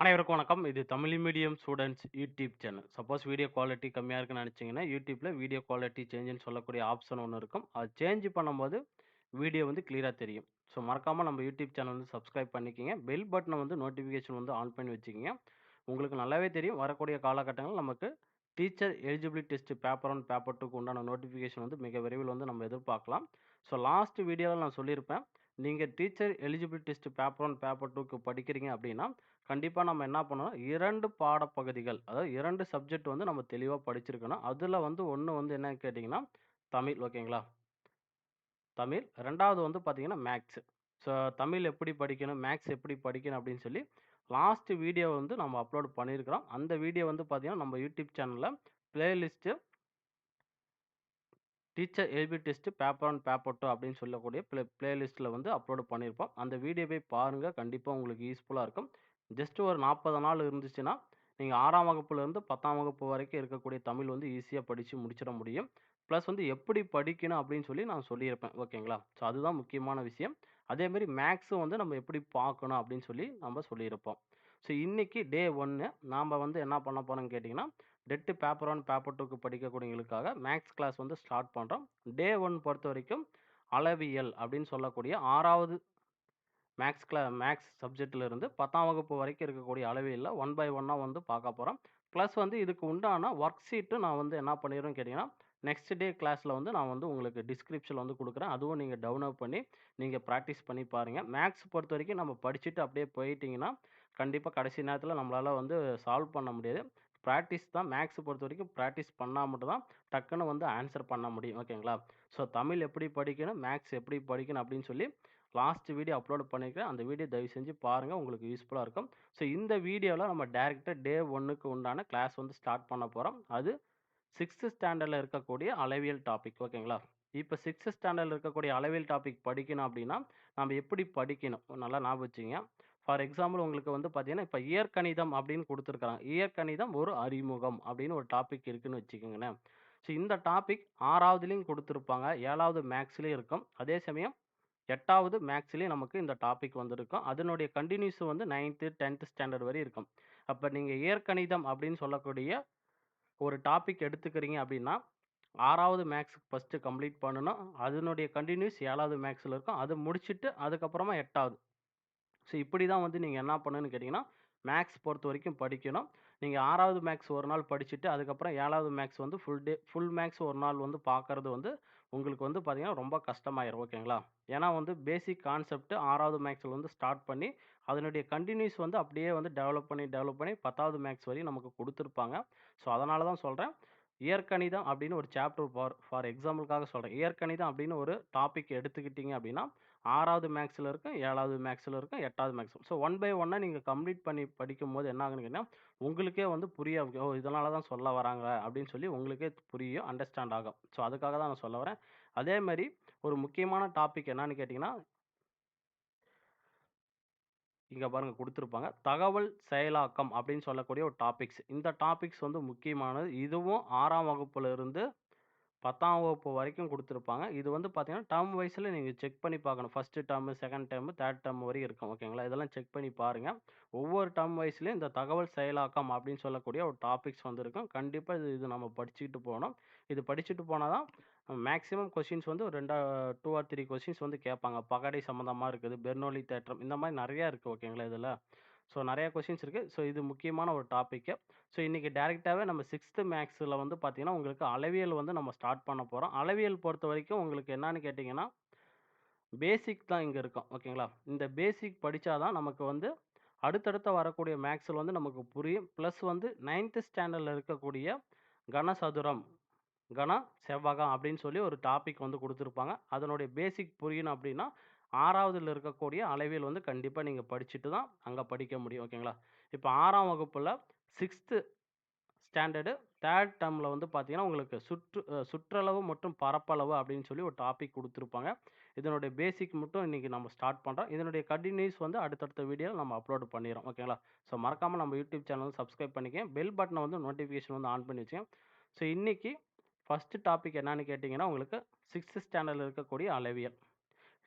அனைவருக்கும் வணக்கம். இது Tamil medium students YouTube channel. Suppose video quality கம்மியாக இருக்குன்னு நினச்சிங்கன்னா யூடியூப்பில் வீடியோ குவாலிட்டி சேஞ்சுன்னு சொல்லக்கூடிய ஆப்ஷன் ஒன்று இருக்கும். அது சேஞ்ச் பண்ணும்போது வீடியோ வந்து கிளியராக தெரியும். ஸோ மறக்காமல் நம்ம யூடியூப் சேனல் வந்து சப்ஸ்கிரைப் பண்ணிக்கிங்க பெல் பட்டனை வந்து நோட்டிஃபிகேஷன் வந்து ஆன் பண்ணி வச்சுக்கிங்க உங்களுக்கு நல்லாவே தெரியும் வரக்கூடிய காலகட்டங்கள் நமக்கு teacher eligibility test paper one paper டூக்கு உண்டான நோட்டிஃபிகேஷன் வந்து மிக விரைவில் வந்து நம்ம எதிர்பார்க்கலாம். ஸோ லாஸ்ட் வீடியோவில் நான் சொல்லியிருப்பேன். நீங்கள் teacher eligibility test paper one paper டூக்கு படிக்கிறீங்க அப்படின்னா, கண்டிப்பாக நம்ம என்ன பண்ணணும், 2 பாடப்பகுதிகள், அதாவது 2 சப்ஜெக்ட் வந்து நம்ம தெளிவா படிச்சிருக்கணும். அதுல வந்து ஒன்று வந்து என்னன்னு கேட்டீங்கன்னா, தமிழ் ஓகேங்களா? தமிழ். 2வது வந்து பார்த்திங்கன்னா மேக்ஸு ஸோ தமிழ் எப்படி படிக்கணும், மேக்ஸ் எப்படி படிக்கணும் அப்படின்னு சொல்லி லாஸ்ட் வீடியோ வந்து நம்ம அப்லோட் பண்ணியிருக்கிறோம். அந்த வீடியோ வந்து பார்த்தீங்கன்னா, நம்ம யூடியூப் சேனல்ல playlist teacher LP test paper 1, paper two அப்படின்னு சொல்லக்கூடிய பிளே பிளேலிஸ்ட்ல வந்து அப்லோடு பண்ணியிருப்போம். அந்த வீடியோ போய் பாருங்க. கண்டிப்பாக உங்களுக்கு யூஸ்ஃபுல்லாக இருக்கும். ஜஸ்ட் ஒரு 40 நாள் இருந்துச்சுன்னா, நீங்கள் ஆறாம் வகுப்புலேருந்து 10ஆம் வகுப்பு வரைக்கும் இருக்கக்கூடிய தமிழ் வந்து ஈஸியாக படித்து முடிச்சிட முடியும். ப்ளஸ் வந்து எப்படி படிக்கணும் அப்படின்னு சொல்லி நான் சொல்லியிருப்பேன். ஓகேங்களா? ஸோ அதுதான் முக்கியமான விஷயம். அதேமாரி மேக்ஸும் வந்து நம்ம எப்படி பார்க்கணும் அப்படின்னு சொல்லி நம்ம சொல்லியிருப்போம். ஸோ இன்றைக்கி டே ஒன்று நாம் வந்து என்ன பண்ண போகிறோம்னு கேட்டிங்கன்னா டெட்டு பேப்பர் ஒன் பேப்பர் டூக்கு படிக்கக்கூடியவங்களுக்காக மேக்ஸ் கிளாஸ் வந்து ஸ்டார்ட் பண்ணுறோம் டே ஒன் பொறுத்த வரைக்கும் அளவியல் அப்படின்னு சொல்லக்கூடிய ஆறாவது மேக்ஸ் கிளா மேக்ஸ் சப்ஜெக்ட்ல இருந்து 10ஆம் வகுப்பு வரைக்கும் இருக்கக்கூடிய அளவையில் ஒன் பை ஒன்னாக வந்து பார்க்க போகிறோம் ப்ளஸ் வந்து இதுக்கு உண்டான ஒர்க் ஷீட்டும் நான் வந்து என்ன பண்ணிடுறேன்னு கேட்டிங்கன்னா நெக்ஸ்ட் டே கிளாஸில் வந்து நான் வந்து உங்களுக்கு டிஸ்கிரிப்ஷன் வந்து கொடுக்குறேன் அதுவும் நீங்கள் டவுன்லோட் பண்ணி நீங்கள் ப்ராக்டிஸ் பண்ணி பாருங்கள் மேக்ஸ் பொறுத்த வரைக்கும் நம்ம படிச்சுட்டு அப்படியே போயிட்டிங்கன்னா கண்டிப்பாக கடைசி நேரத்தில் நம்மளால் வந்து சால்வ் பண்ண முடியாது. ப்ராக்டிஸ் தான் மேக்ஸ் பொறுத்த வரைக்கும் ப்ராக்டிஸ் மட்டும் தான் டக்குன்னு வந்து ஆன்சர் பண்ண முடியும். ஓகேங்களா? ஸோ தமிழ் எப்படி படிக்கணும், மேக்ஸ் எப்படி படிக்கணும் அப்படின்னு சொல்லி லாஸ்ட் வீடியோ அப்லோட் பண்ணியிருக்கேன் அந்த வீடியோ தயவு செஞ்சு பாருங்கள் உங்களுக்கு யூஸ்ஃபுல்லாக இருக்கும். ஸோ இந்த வீடியோவில் நம்ம டேரெக்டாக டே ஒன்றுக்கு உண்டான கிளாஸ் வந்து ஸ்டார்ட் பண்ண போகிறோம் அது சிக்ஸ்த்து ஸ்டாண்டர்டில் இருக்கக்கூடிய அளவியல் டாபிக் ஓகேங்களா? இப்போ சிக்ஸ்த்து ஸ்டாண்டர்டில் இருக்கக்கூடிய அளவியல் டாபிக் படிக்கணும் அப்படின்னா, நம்ம எப்படி படிக்கணும்? நல்லா ஞாபகம் வச்சுங்க ஃபார் எக்ஸாம்பிள் உங்களுக்கு வந்து பார்த்தீங்கன்னா, இப்போ இயற்கணிதம் அப்படின்னு கொடுத்துருக்காங்க இயற்கணிதம் ஒரு அறிமுகம் அப்படின்னு ஒரு டாபிக் இருக்குதுன்னு வச்சுக்கோங்களேன் ஸோ இந்த டாபிக் ஆறாவதுலேயும் கொடுத்துருப்பாங்க ஏழாவது மேக்ஸ்லேயும் இருக்கும். அதே சமயம் எட்டாவது மேக்ஸ்லேயே நமக்கு இந்த டாபிக் வந்திருக்கும் அதனுடைய கண்டினியூஸ் வந்து 9த், 10த் ஸ்டாண்டர்ட் வரையும் இருக்கும். அப்போ நீங்கள் இயற்கணிதம் அப்படின்னு சொல்லக்கூடிய ஒரு டாபிக் எடுத்துக்கிறீங்க அப்படின்னா, ஆறாவது மேக்ஸுக்கு ஃபஸ்ட்டு கம்ப்ளீட் பண்ணணும். அதனுடைய கண்டினியூஸ் ஏழாவது மேக்ஸில் இருக்கும். அது முடிச்சுட்டு அதுக்கப்புறமா எட்டாவது ஸோ இப்படி தான் வந்து நீங்கள் என்ன பண்ணணுன்னு கேட்டிங்கன்னா மேக்ஸ் பொறுத்த வரைக்கும் படிக்கணும். நீங்கள் ஆறாவது மேக்ஸ் ஒரு நாள் படிச்சுட்டு, அதுக்கப்புறம் ஏழாவது மேக்ஸ் வந்து ஃபுல் டே ஃபுல் மேக்ஸ் ஒரு நாள் வந்து பார்க்குறது வந்து உங்களுக்கு வந்து பார்த்தீங்கன்னா, ரொம்ப கஷ்டமாயிரும். ஓகேங்களா? ஏன்னா வந்து பேசிக் கான்செப்ட் ஆறாவது மேக்ஸில் வந்து ஸ்டார்ட் பண்ணி, அதனுடைய கன்டினியூஸ் வந்து அப்படியே வந்து டெவலப் பண்ணி, டெவலப் பண்ணி பத்தாவது மேக்ஸ் வரையும் நமக்கு கொடுத்துருப்பாங்க ஸோ அதனால தான் சொல்கிறேன் இயற்கணிதம் அப்படின்னு ஒரு சாப்டர் ஃபார் ஃபார் எக்ஸாம்பிள்க்காக சொல்கிறேன் இயற்கணிதம் அப்படின்னு ஒரு டாபிக் எடுத்துக்கிட்டிங்க அப்படின்னா, ஆறாவது மேக்ஸில் இருக்கும், ஏழாவது மேக்ஸில் இருக்கும், எட்டாவது மேக்ஸில் ஸோ ஒன் பை ஒன்னாக நீங்கள் கம்ப்ளீட் பண்ணி படிக்கும்போது என்ன ஆகுன்னு கேட்டால் உங்களுக்கே வந்து புரிய ஓ! இதனால தான் சொல்ல வராங்க அப்படின்னு சொல்லி உங்களுக்கே புரியும். அண்டர்ஸ்டாண்ட் ஆகும். ஸோ அதுக்காக தான் நான் சொல்ல வரேன். அதே மாதிரி ஒரு முக்கியமான டாபிக் என்னன்னு கேட்டிங்கன்னா இங்கே பாருங்கள் கொடுத்துருப்பாங்க தகவல் செயலாக்கம் அப்படின்னு சொல்லக்கூடிய ஒரு டாபிக்ஸ். இந்த டாபிக்ஸ் வந்து முக்கியமானது. இதுவும் ஆறாம் வகுப்பில் இருந்து பத்தாம் வகுப்பு வரைக்கும் கொடுத்துருப்பாங்க இது வந்து பார்த்தீங்கன்னா, டேர்ம் வைஸில் நீங்கள் செக் பண்ணி பார்க்கணும். First term second term third term வரையும் இருக்கும். ஓகேங்களா? இதெல்லாம் செக் பண்ணி பாருங்கள் ஒவ்வொரு டேர்ம் வைஸ்லேயும் இந்த தகவல் செயலாக்கம் அப்படின்னு சொல்லக்கூடிய ஒரு டாபிக்ஸ் வந்துருக்கும் கண்டிப்பாக இது இது நம்ம படிச்சுக்கிட்டு போகணும் இது படிச்சுட்டு போனால் தான் மேக்ஸிமம் கொஷின்ஸ் வந்து ஒரு 2 2 ஆர் த்ரீ கொஷின்ஸ் வந்து கேட்பாங்க. பகடை சம்மந்தமாக இருக்குது. பெர்னோலி தேற்றம் இந்த மாதிரி நிறையா இருக்குது ஓகேங்களா? இதில் ஸோ நிறையா கொஸ்டின்ஸ் இருக்குது ஸோ இது முக்கியமான ஒரு டாப்பிக்கு ஸோ இன்றைக்கி டேரெக்டாகவே நம்ம சிக்ஸ்த்து மேக்ஸில் வந்து பார்த்தீங்கன்னா, உங்களுக்கு அளவியல் வந்து நம்ம ஸ்டார்ட் பண்ண போகிறோம் அளவியல் பொறுத்த வரைக்கும் உங்களுக்கு என்னன்னு கேட்டிங்கன்னா பேசிக் தான் இங்கே இருக்கும். ஓகேங்களா? இந்த பேசிக் படித்தா தான் நமக்கு வந்து அடுத்தடுத்து வரக்கூடிய மேக்ஸில் வந்து நமக்கு புரியும். ப்ளஸ் வந்து நைன்த்து ஸ்டாண்டர்டில் இருக்கக்கூடிய கனசதுரம், கன செவ்வகம் அப்படின்னு சொல்லி ஒரு டாபிக் வந்து கொடுத்துருப்பாங்க அதனுடைய பேசிக் புரியணும் அப்படின்னா, ஆறாவதில் இருக்கக்கூடிய அளவியல் வந்து கண்டிப்பாக நீங்கள் படிச்சுட்டு தான் அங்கே படிக்க முடியும். ஓகேங்களா? இப்போ ஆறாம் வகுப்பில் சிக்ஸ்த்து ஸ்டாண்டர்டு தேர்ட் டேர்மில் வந்து பார்த்தீங்கன்னா, உங்களுக்கு சுற்று சுற்றளவு மற்றும் பரப்பளவு அப்படின்னு சொல்லி ஒரு டாபிக் கொடுத்துருப்பாங்க இதனுடைய பேசிக் மட்டும் இன்றைக்கி நம்ம ஸ்டார்ட் பண்ணுறோம் இதனுடைய கண்டினியூஸ் வந்து அடுத்தடுத்த வீடியோவில் நம்ம அப்லோட் பண்ணிடுறோம் ஓகேங்களா? ஸோ மறக்காமல் நம்ம யூடியூப் சேனல் சப்ஸ்கிரைப் பண்ணிக்கேன் பெல் பட்டனை வந்து நோட்டிஃபிகேஷன் வந்து ஆன் பண்ணி வச்சுக்கேன் ஸோ இன்றைக்கி ஃபஸ்ட்டு டாபிக் என்னன்னு கேட்டிங்கன்னா உங்களுக்கு சிக்ஸ்த்து ஸ்டாண்டர்டில் இருக்கக்கூடிய அளவியல்.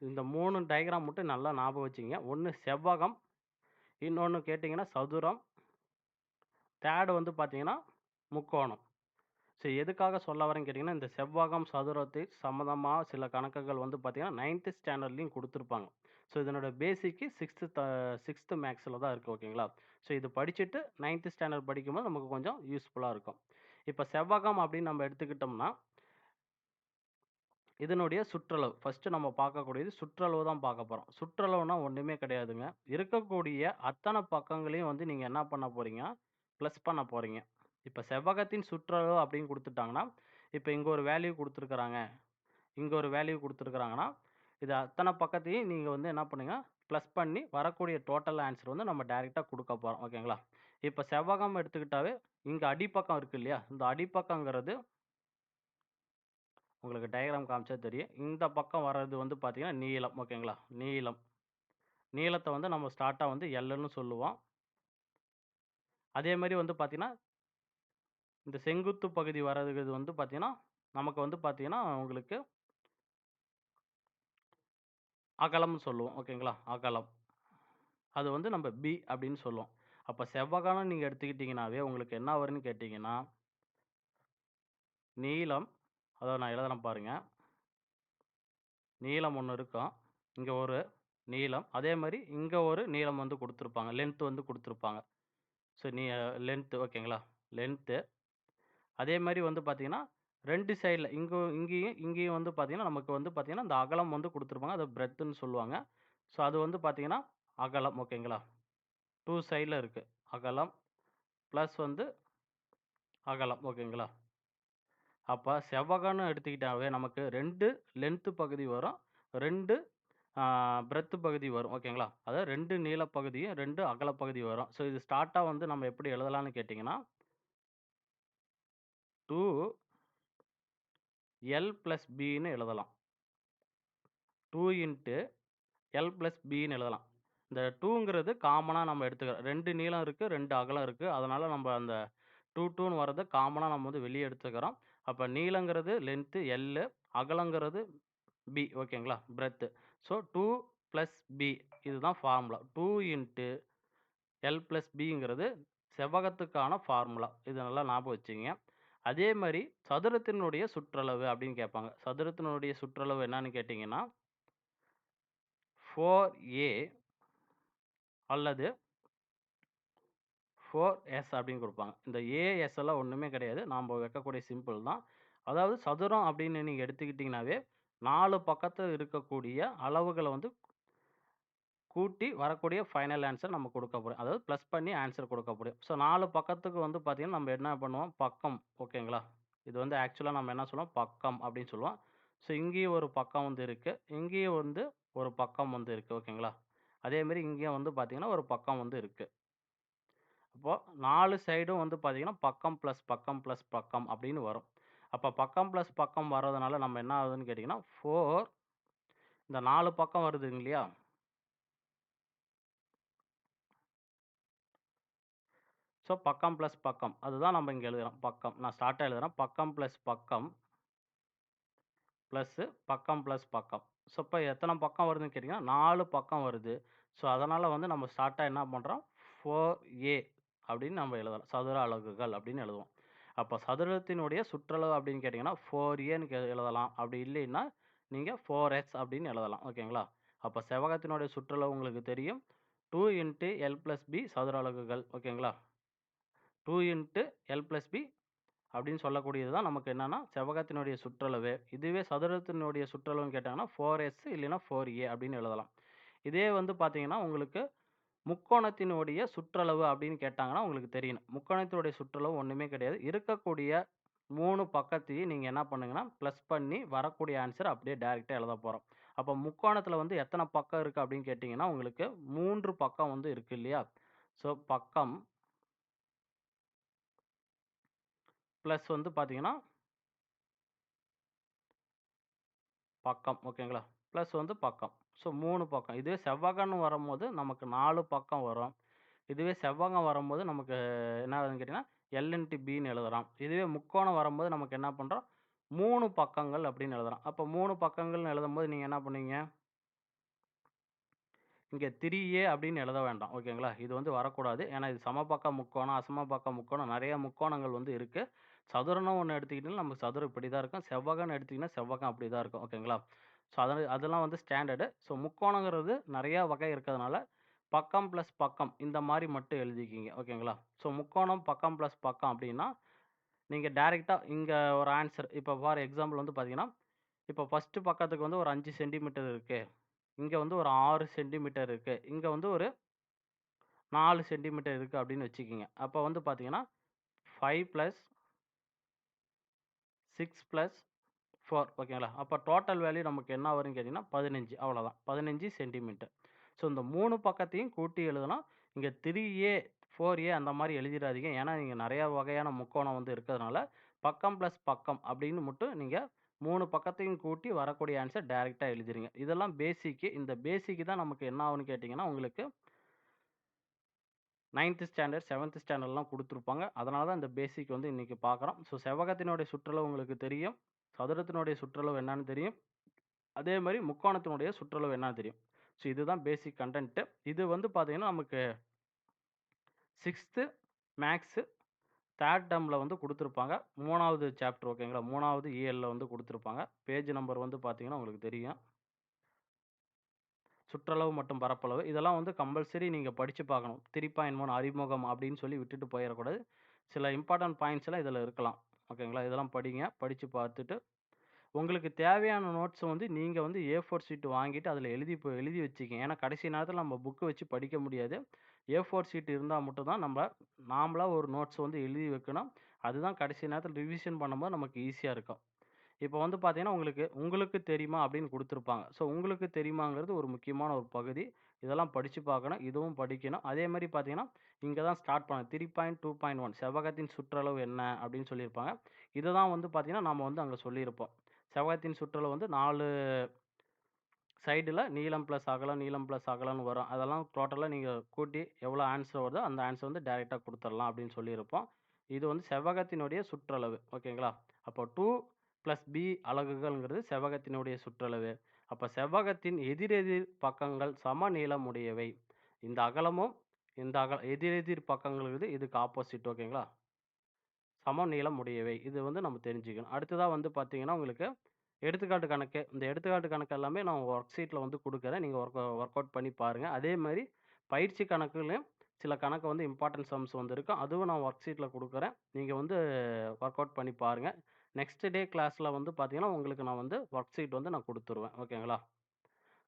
இந்த மூணு டயக்ராம் மட்டும் நல்லா ஞாபகம் வச்சுக்கங்க. ஒன்று செவ்வகம், இன்னொன்று கேட்டிங்கன்னா சதுரம். தேர்டு வந்து பார்த்தீங்கன்னா, முக்கோணம். ஸோ எதுக்காக சொல்ல வரேன்னு கேட்டிங்கன்னா இந்த செவ்வகம், சதுரத்தை சம்மந்தமாக சில கணக்குகள் வந்து பார்த்தீங்கன்னா, நைன்த்து ஸ்டாண்டர்ட்லேயும் கொடுத்துருப்பாங்க ஸோ இதனோட பேசிக்கு சிக்ஸ்த்து த சிக்ஸ்த்து மேக்ஸில் தான் இருக்குது ஓகேங்களா? ஸோ இது படிச்சுட்டு நைன்த்து ஸ்டாண்டர்ட் படிக்கும்போது நமக்கு கொஞ்சம் யூஸ்ஃபுல்லாக இருக்கும். இப்போ செவ்வகம் அப்படின்னு நம்ம எடுத்துக்கிட்டோம்னா இதனுடைய சுற்றளவு. ஃபஸ்ட்டு நம்ம பார்க்கக்கூடியது சுற்றளவு தான் பார்க்க போகிறோம் சுற்றளவுனா ஒன்றுமே கிடையாதுங்க. இருக்கக்கூடிய அத்தனை பக்கங்களையும் வந்து நீங்கள் என்ன பண்ண போகிறீங்க ப்ளஸ் பண்ண போகிறீங்க இப்போ செவ்வகத்தின் சுற்றளவு அப்படின்னு கொடுத்துட்டாங்கன்னா இப்போ இங்கே ஒரு வேல்யூ கொடுத்துருக்குறாங்க இங்கே ஒரு வேல்யூ கொடுத்துருக்குறாங்கன்னா இது அத்தனை பக்கத்தையும் நீங்கள் வந்து என்ன பண்ணுங்க, ப்ளஸ் பண்ணி வரக்கூடிய டோட்டல் ஆன்சர் வந்து நம்ம டைரெக்டாக கொடுக்க போகிறோம் ஓகேங்களா? இப்போ செவ்வகம் எடுத்துக்கிட்டாவே, இங்கே அடிப்பக்கம் இருக்கு இல்லையா? இந்த அடிப்பக்கங்கிறது உங்களுக்கு டயக்ராம் காமிச்சா தெரியும். இந்த பக்கம் வர்றது வந்து பார்த்திங்கன்னா நீளம். ஓகேங்களா? நீளம். நீளத்தை வந்து நம்ம ஸ்டார்ட்டாக வந்து எல்லுன்னு சொல்லுவோம். அதே மாதிரி வந்து பார்த்திங்கன்னா இந்த செங்குத்து பகுதி வர்றதுக்கு வந்து பார்த்திங்கன்னா நமக்கு வந்து பார்த்தீங்கன்னா, உங்களுக்கு அகலம்னு சொல்லுவோம். ஓகேங்களா? அகலம். அது வந்து நம்ம பி அப்படின்னு சொல்லுவோம். அப்போ செவ்வகானம் நீங்கள் எடுத்துக்கிட்டிங்கனாவே உங்களுக்கு என்ன வரும்னு கேட்டிங்கன்னா நீளம் அதாவது நான் எழுதுறேன் பாருங்க. நீளம் ஒன்று இருக்கும். இங்கே ஒரு நீளம். அதே மாதிரி இங்கே ஒரு நீளம் வந்து கொடுத்துருப்பாங்க லென்த்து வந்து கொடுத்துருப்பாங்க ஸோ நீ லென்த்து ஓகேங்களா? லென்த்து. அதே மாதிரி வந்து பார்த்தீங்கன்னா, ரெண்டு சைடில் இங்கே இங்கேயும் இங்கேயும் வந்து பார்த்தீங்கன்னா, நமக்கு வந்து பார்த்தீங்கன்னா, இந்த அகலம் வந்து கொடுத்துருப்பாங்க அதை பிரெத்துன்னு சொல்லுவாங்க. ஸோ அது வந்து பார்த்தீங்கன்னா, அகலம் ஓகேங்களா? டூ சைடில் இருக்குது அகலம் ப்ளஸ் வந்து அகலம் ஓகேங்களா? அப்போ செவ்வகம்னு எடுத்துக்கிட்டாவே நமக்கு ரெண்டு லென்த்து பகுதி வரும். ரெண்டு பிரெத்து பகுதி வரும். ஓகேங்களா? அதாவது 2 நீள பகுதியும், 2 அகல பகுதி வரும். ஸோ இது ஸ்டார்ட்டாக வந்து நம்ம எப்படி எழுதலாம்னு கேட்டிங்கன்னா டூ எல் ப்ளஸ் பின்னு எழுதலாம். டூ இன்ட்டு எல் ப்ளஸ் பின்னு எழுதலாம். இந்த டூங்கிறது காமனாக நம்ம எடுத்துக்கிறோம். ரெண்டு நீளம் இருக்குது ரெண்டு அகலம் இருக்குது அதனால் நம்ம அந்த 2, 2ன்னு வர்றத காமனாக நம்ம வந்து வெளியே எடுத்துக்கிறோம். அப்போ நீளங்கிறது லென்த்து எல்லு அகலங்கிறது பி ஓகேங்களா? Breadth so two plus B இதுதான் formula. Two into L plus பிங்கிறது செவ்வகத்துக்கான ஃபார்முலா. இது நல்லா ஞாபகம் வச்சுங்க அதே மாதிரி சதுரத்தினுடைய சுற்றளவு அப்படின்னு கேட்பாங்க. சதுரத்தினுடைய சுற்றளவு என்னன்னு கேட்டீங்கன்னா 4a அல்லது ஃபோர் எஸ் அப்படின்னு கொடுப்பாங்க இந்த ஏஎஸ் எல்லாம் ஒன்றுமே கிடையாது. நாம் வைக்கக்கூடிய சிம்பிள் தான். அதாவது சதுரம் அப்படின்னு நீங்கள் எடுத்துக்கிட்டிங்கனாவே நாலு பக்கத்தில் இருக்கக்கூடிய அளவுகளை வந்து கூட்டி வரக்கூடிய ஃபைனல் ஆன்சர் நம்ம கொடுக்க போகிறோம் அதாவது ப்ளஸ் பண்ணி ஆன்சர் கொடுக்க போறோம். ஸோ நாலு பக்கத்துக்கு வந்து பார்த்திங்கன்னா நம்ம என்ன பண்ணுவோம், பக்கம் ஓகேங்களா? இது வந்து ஆக்சுவலாக நம்ம என்ன சொல்லுவோம், பக்கம் அப்படின்னு சொல்லுவோம். ஸோ இங்கேயும் ஒரு பக்கம் வந்து இருக்குது இங்கேயும் வந்து ஒரு பக்கம் வந்து இருக்குது ஓகேங்களா? அதேமாரி இங்கேயும் வந்து பார்த்திங்கன்னா ஒரு பக்கம் வந்து இருக்குது அப்போ 4 சைடும் வந்து பார்த்தீங்கன்னா, பக்கம் ப்ளஸ் பக்கம் ப்ளஸ் பக்கம் அப்படின்னு வரும். அப்ப பக்கம் ப்ளஸ் பக்கம் வர்றதுனால நம்ம என்ன ஆகுதுன்னு கேட்டீங்கன்னா, 4 இந்த 4 பக்கம் வருதுங்க இல்லையா? ஸோ பக்கம் ப்ளஸ் பக்கம். அதுதான் நம்ம இங்க எழுதுறோம். பக்கம். நான் ஸ்டார்ட்டா எழுதுறேன். பக்கம் ப்ளஸ் பக்கம் ப்ளஸ்ஸு பக்கம் ப்ளஸ் பக்கம். ஸோ இப்ப எத்தன பக்கம் வருதுன்னு கேட்டீங்கன்னா, 4 பக்கம் வருது. ஸோ அதனால வந்து நம்ம ஸ்டார்ட்டா என்ன பண்றோம், 4a அப்படின்னு நம்ம எழுதலாம். சதுர அலகுகள் அப்படின்னு எழுதுவோம். அப்போ சதுரத்தினுடைய சுற்றளவு அப்படின்னு கேட்டீங்கன்னா, 4aன்னு கே எழுதலாம். அப்படி இல்லைன்னா, நீங்கள் ஃபோர் எக்ஸ் அப்படின்னு எழுதலாம். ஓகேங்களா? அப்போ செவ்வகத்தினுடைய சுற்றளவு உங்களுக்கு தெரியும். Two into L plus B சதுர அலகுகள். ஓகேங்களா? Two into L plus B அப்படின்னு சொல்லக்கூடியது தான் நமக்கு என்னென்னா செவ்வகத்தினுடைய சுற்றளவு. இதுவே சதுரத்தினுடைய சுற்றளவுன்னு கேட்டாங்கன்னா, 4s இல்லைன்னா 4a அப்படின்னு எழுதலாம். இதே வந்து பார்த்தீங்கன்னா, உங்களுக்கு முக்கோணத்தினுடைய சுற்றளவு அப்படின்னு கேட்டாங்கன்னா, உங்களுக்கு தெரியணும். முக்கோணத்தினுடைய சுற்றளவு ஒன்றுமே கிடையாது. இருக்கக்கூடிய மூணு பக்கத்தையும் நீங்கள் என்ன பண்ணுங்கன்னா, ப்ளஸ் பண்ணி வரக்கூடிய ஆன்சர் அப்படியே டேரெக்டாக எழுத போகிறோம் அப்போ முக்கோணத்தில் வந்து எத்தனை பக்கம் இருக்குது அப்படின்னு கேட்டிங்கன்னா உங்களுக்கு மூன்று பக்கம் வந்து இருக்குது இல்லையா? ஸோ பக்கம் ப்ளஸ் வந்து பார்த்தீங்கன்னா பக்கம் ஓகேங்களா? ப்ளஸ் வந்து பக்கம். ஸோ மூணு பக்கம். இதுவே செவ்வகம்ன்னு வரும்போது நமக்கு நாலு பக்கம் வரும். இதுவே செவ்வகம் வரும்போது நமக்கு என்ன ஆகுதுன்னு கேட்டிங்கன்னா எல் இன்ட்டு பின்னு எழுதுகிறோம் இதுவே முக்கோணம் வரும்போது நமக்கு என்ன பண்ணுறோம் மூணு பக்கங்கள் அப்படின்னு எழுதுகிறோம் அப்போ மூணு பக்கங்கள்னு எழுதும்போது நீங்கள் என்ன பண்ணுவீங்க? இங்கே திரியே அப்படின்னு எழுத வேண்டாம். ஓகேங்களா? இது வந்து வரக்கூடாது. ஏன்னா இது சமபக்க முக்கோணம், அசமபக்க முக்கோணம் நிறைய முக்கோணங்கள் வந்து இருக்குது சதுரம்னு ஒன்று எடுத்துக்கிட்டீங்கன்னா, நமக்கு சதுரம் இப்படி தான் இருக்கும். செவ்வகம்னு எடுத்திங்கன்னா செவ்வகம் அப்படி தான் இருக்கும். ஓகேங்களா? ஸோ அத அதெல்லாம் வந்து ஸ்டாண்டர்டு. ஸோ முக்கோணங்கிறது நிறையா வகை இருக்கிறதுனால, பக்கம் ப்ளஸ் பக்கம் இந்த மாதிரி மட்டும் எழுதிக்கிங்க. ஓகேங்களா? ஸோ முக்கோணம் பக்கம் ப்ளஸ் பக்கம் அப்படின்னா, நீங்கள் டேரெக்டாக இங்கே ஒரு ஆன்சர் இப்போ ஃபார் எக்ஸாம்பிள் வந்து பார்த்தீங்கன்னா, இப்போ ஃபஸ்ட்டு பக்கத்துக்கு வந்து ஒரு அஞ்சு சென்டிமீட்டர் இருக்குது இங்கே வந்து ஒரு ஆறு சென்டிமீட்டர் இருக்குது இங்கே வந்து ஒரு நாலு சென்டிமீட்டர் இருக்குது அப்படின்னு வச்சுக்கிங்க அப்போ வந்து பார்த்தீங்கன்னா, five plus six plus four ஓகேங்களா? அப்போ டோட்டல் வேல்யூ நமக்கு என்ன வரும்னு கேட்டிங்கன்னா பதினஞ்சு அவ்வளோதான். 15 சென்டிமீட்டர். ஸோ இந்த மூணு பக்கத்தையும் கூட்டி எழுதுனா, இங்க 3A, 4A அந்த மாதிரி எழுதிடாதீங்க ஏன்னா, நீங்கள் நிறையா வகையான முக்கோணம் வந்து இருக்கிறதுனால, பக்கம் ப்ளஸ் பக்கம் அப்படின்னு மட்டும் நீங்கள் மூணு பக்கத்தையும் கூட்டி வரக்கூடிய ஆன்சர் டைரெக்டாக எழுதிருங்க. இதெல்லாம் பேசிக்கு. இந்த பேசிக்கு தான் நமக்கு என்ன ஆகும்னு கேட்டிங்கன்னா உங்களுக்கு நைன்த்து ஸ்டாண்டர்ட், செவன்த் ஸ்டாண்டர்ட்லாம் கொடுத்துருப்பாங்க அதனால தான் இந்த பேசிக் வந்து இன்றைக்கி பார்க்குறோம். ஸோ செவ்வகத்தினுடைய சுற்றுலா உங்களுக்கு தெரியும். சதுரத்தினுடைய சுற்றளவு என்னன்னு தெரியும். அதே மாதிரி முக்கோணத்தினுடைய சுற்றளவு என்னன்னு தெரியும். ஸோ இதுதான் பேசிக் கண்டென்ட்டு இது வந்து பார்த்திங்கன்னா நமக்கு 6த் மேத்ஸ் 3 டெர்ம்ல வந்து கொடுத்துருப்பாங்க மூணாவது சாப்டர் ஓகேங்களா? மூணாவது இஎல்ல வந்து கொடுத்துருப்பாங்க பேஜ் நம்பர் வந்து பார்த்தீங்கன்னா, உங்களுக்கு தெரியும். சுற்றளவு மற்றும் பரப்பளவு. இதெல்லாம் வந்து கம்பல்சரி நீங்கள் படித்து பார்க்கணும். 3.1 அறிமுகம் அப்படின்னு சொல்லி விட்டுட்டு போயிடக்கூடாது சில இம்பார்ட்டன்ட் பாயிண்ட்ஸ் எல்லாம் இதில் இருக்கலாம். ஓகேங்களா? இதெல்லாம் படிங்க. படித்து பார்த்துட்டு, உங்களுக்கு தேவையான நோட்ஸை வந்து நீங்கள் வந்து ஏ ஃபோர் ஷீட் வாங்கிட்டு அதில் எழுதி இப்போ எழுதி வச்சுக்கங்க. ஏன்னா, கடைசி நேரத்தில் நம்ம புக்கு வச்சு படிக்க முடியாது. ஏ ஃபோர் ஷீட் இருந்தால் மட்டும் தான் நாமளாக ஒரு நோட்ஸ் வந்து எழுதி வைக்கணும். அதுதான் கடைசி நேரத்தில் ரிவிஷன் பண்ணும்போது நமக்கு ஈஸியாக இருக்கும். இப்போ வந்து பார்த்தீங்கன்னா, உங்களுக்கு உங்களுக்கு தெரியுமா அப்படின்னு கொடுத்துருப்பாங்க ஸோ உங்களுக்கு தெரியுமாங்கிறது ஒரு முக்கியமான ஒரு பகுதி. இதெல்லாம் படித்து பார்க்கணும். இதுவும் படிக்கணும். அதே மாதிரி பார்த்தீங்கன்னா, இங்கே தான் ஸ்டார்ட் பண்ண 3.2.1 செவ்வகத்தின் சுற்றளவு என்ன அப்படின்னு சொல்லியிருப்பாங்க. இதை தான் வந்து பார்த்தீங்கன்னா, நம்ம வந்து அங்கே சொல்லியிருப்போம். செவ்வகத்தின் சுற்றளவு வந்து நாலு சைடில் நீளம் ப்ளஸ் அகலம், நீளம் ப்ளஸ் அகலம்னு வரும். அதெல்லாம் டோட்டலாக நீங்கள் கூட்டி எவ்வளோ ஆன்சர் வருதோ, அந்த ஆன்சர் வந்து டைரெக்டாக கொடுத்துடலாம் அப்படின்னு சொல்லியிருப்போம். இது வந்து செவ்வகத்தினுடைய சுற்றளவு. ஓகேங்களா? அப்போ டூ ப்ளஸ் பி அலகுகள்ங்கிறது செவ்வகத்தினுடைய சுற்றளவு. அப்போ செவ்வகத்தின் எதிரெதிர் பக்கங்கள் சம நீளமுடையவை இந்த அகலமும், இந்த அக எதிரெதிர் பக்கங்கள் இதுக்கு ஆப்போசிட் ஓகேங்களா? சம நீளம் உடையவை. இது வந்து நம்ம தெரிஞ்சுக்கணும். அடுத்ததாக வந்து பார்த்தீங்கன்னா, உங்களுக்கு எடுத்துக்காட்டு கணக்கு. இந்த எடுத்துக்காட்டு கணக்கு எல்லாமே நான் ஒர்க் ஷீட்டில் வந்து கொடுக்குறேன் நீங்கள் ஒர்க் ஒர்க் அவுட் பண்ணி பாருங்கள் அதே மாதிரி பயிற்சி கணக்குலையும் சில கணக்கு வந்து இம்பார்ட்டன்ட் சம்ஸ் வந்து இருக்கும். அதுவும் நான் ஒர்க் ஷீட்டில் கொடுக்குறேன் நீங்கள் வந்து ஒர்க் அவுட் பண்ணி பாருங்கள் நெக்ஸ்ட் டே கிளாஸில் வந்து பார்த்தீங்கன்னா, உங்களுக்கு நான் வந்து ஒர்க் ஷீட் வந்து நான் கொடுத்துருவேன் ஓகேங்களா?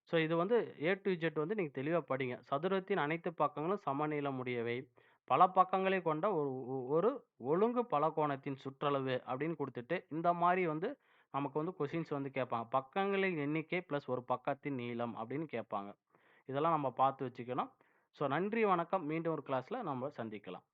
ஸோ இது வந்து ஏ டு ஜெட் வந்து நீங்கள் தெளிவாக படிங்க. சதுரத்தின் அனைத்து பக்கங்களும் சமநில முடியவை உடையவை. பல பக்கங்களை கொண்ட ஒரு ஒரு ஒழுங்கு பலகோணத்தின் சுற்றளவு அப்படின்னு கொடுத்துட்டு இந்த மாதிரி வந்து நமக்கு வந்து கொஷின்ஸ் வந்து கேட்பாங்க. பக்கங்களின் எண்ணிக்கை ப்ளஸ் ஒரு பக்கத்தின் நீளம் அப்படின்னு கேட்பாங்க. இதெல்லாம் நம்ம பார்த்து வச்சுக்கணும். ஸோ நன்றி, வணக்கம். மீண்டும் ஒரு கிளாஸில் நம்ம சந்திக்கலாம்.